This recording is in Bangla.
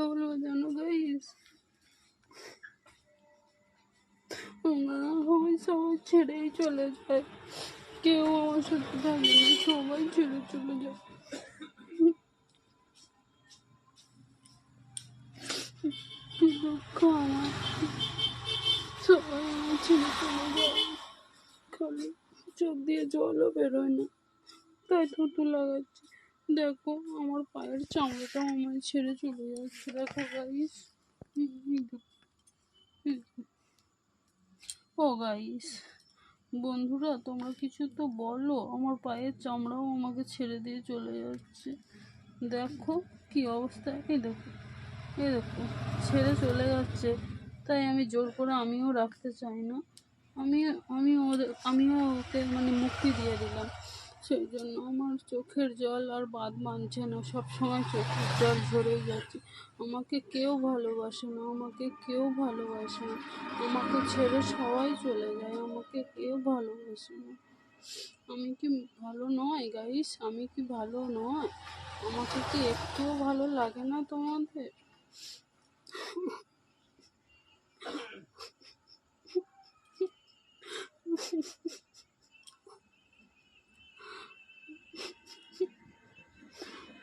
জানো গাইস আমরা সবাই ছেড়েই চলে যায় কেউ আমার সাথে থাকে না সবাই ছেড়ে চলে যায় আমার সবাই আমার ছেড়ে চলে যায় খালি চোখ দিয়ে জলও বেরোয় না তাই থুতু লাগাচ্ছি দেখো, আমার পায়ের চামড়াটাও আমায় ছেড়ে চলে যাচ্ছে। দেখো গাইস ও গাইস বন্ধুরা, তোমরা কিছু তো বলো। আমার পায়ের চামড়াও আমাকে ছেড়ে দিয়ে চলে যাচ্ছে। দেখো কি অবস্থা। এই দেখো এই দেখো, ছেড়ে চলে যাচ্ছে। তাই আমি জোর করে আমিও রাখতে চাই না। আমি আমি ওদের, আমিও ওকে মানে মুক্তি দিয়ে দিলাম। সেই জন্য আমার চোখের জল আর বাদ মানছে না। সব সময় চোখের জল ঝরেই যাচ্ছে। আমাকে কেউ ভালোবাসে না, আমাকে কেউ ভালোবাসে না। আমাকে ছেড়ে সবাই চলে যায়, আমাকে কেউ ভালোবাসে না। আমি কি ভালো নয় গাইস আমি কি ভালো নয়? আমাকে কি একটুও ভালো লাগে না তোমাদের?